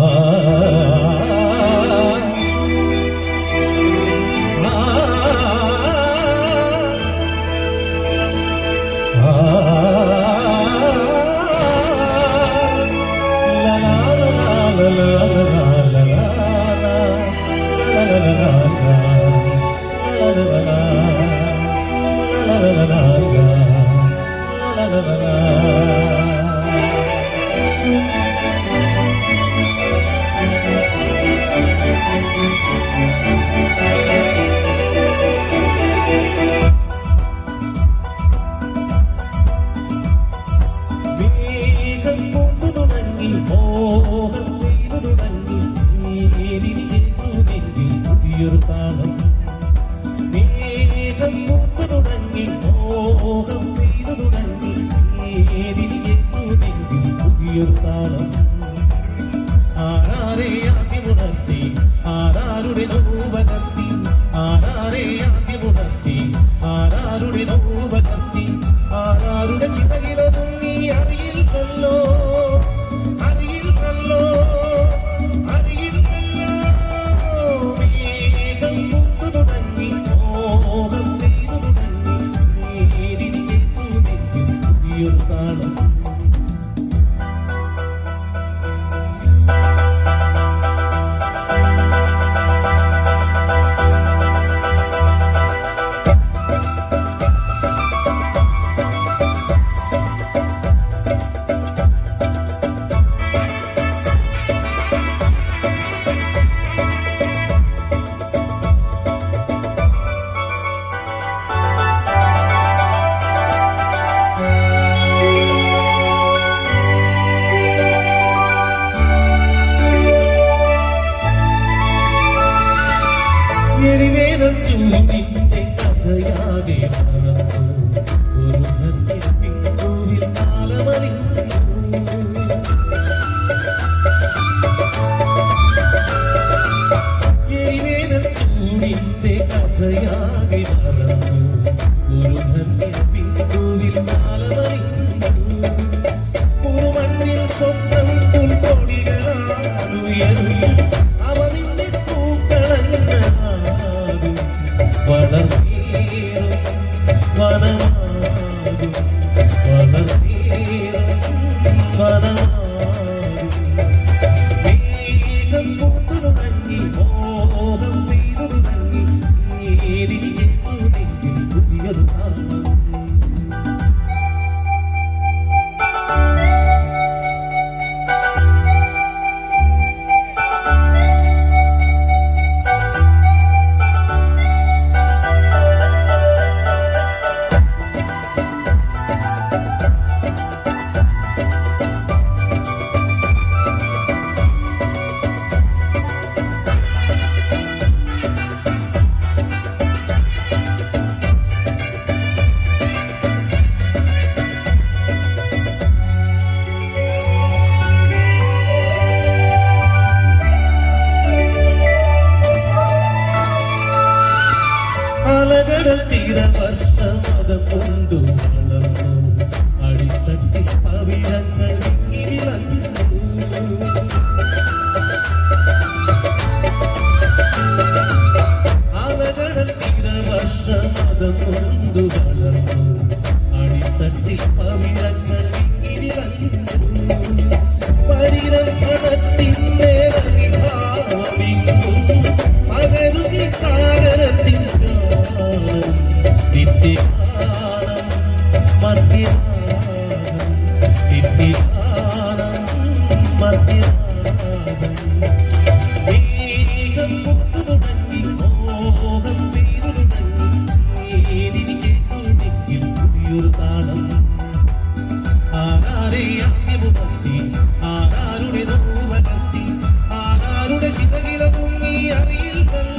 Ah. പുതിയൊരു താളം. നീ മേഘം പൂത്തു തുടങ്ങി മോഹം പെയ്തു തുടങ്ങി. ഏതിരിക്കുന്നു പുതിയൊരു താളം. കഥയാകെ മറന്നു. മനം പാലകടൽ തീര വർഷമതം കൊണ്ടു വളർന്നു. അടിത്തട്ടി പവിഴങ്ങൾ ഇനി ആരാരുടെ നോവകത്തി ആരാരുടെ ശിവകില പൊങ്ങി അറിയിൽ കൊല്ല